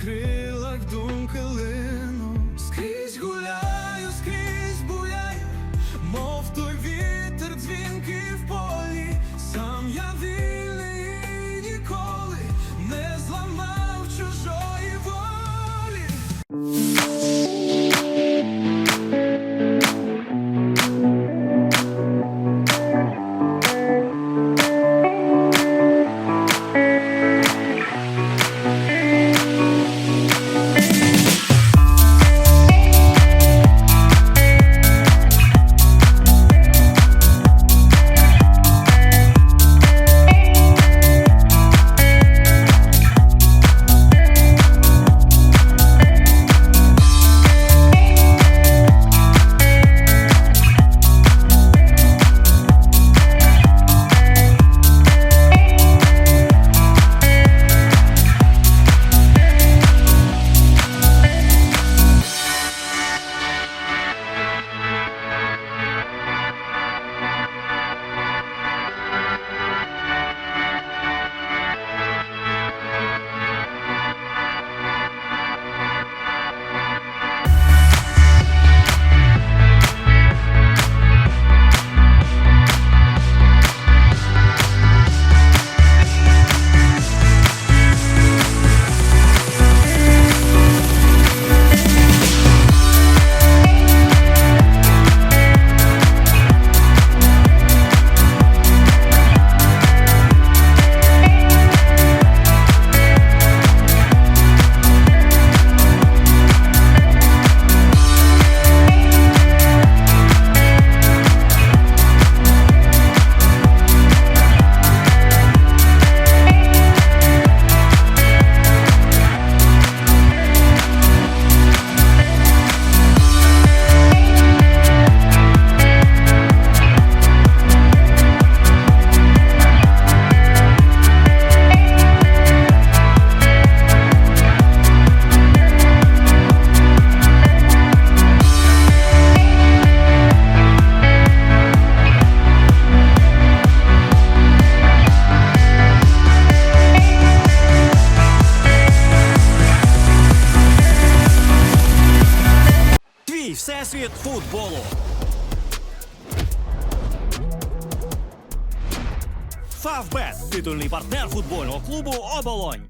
крилах думки лину, скрізь гуляю, скрізь Твій всесвіт футболу. Фавбет титульний партнер футбольного клубу Оболонь.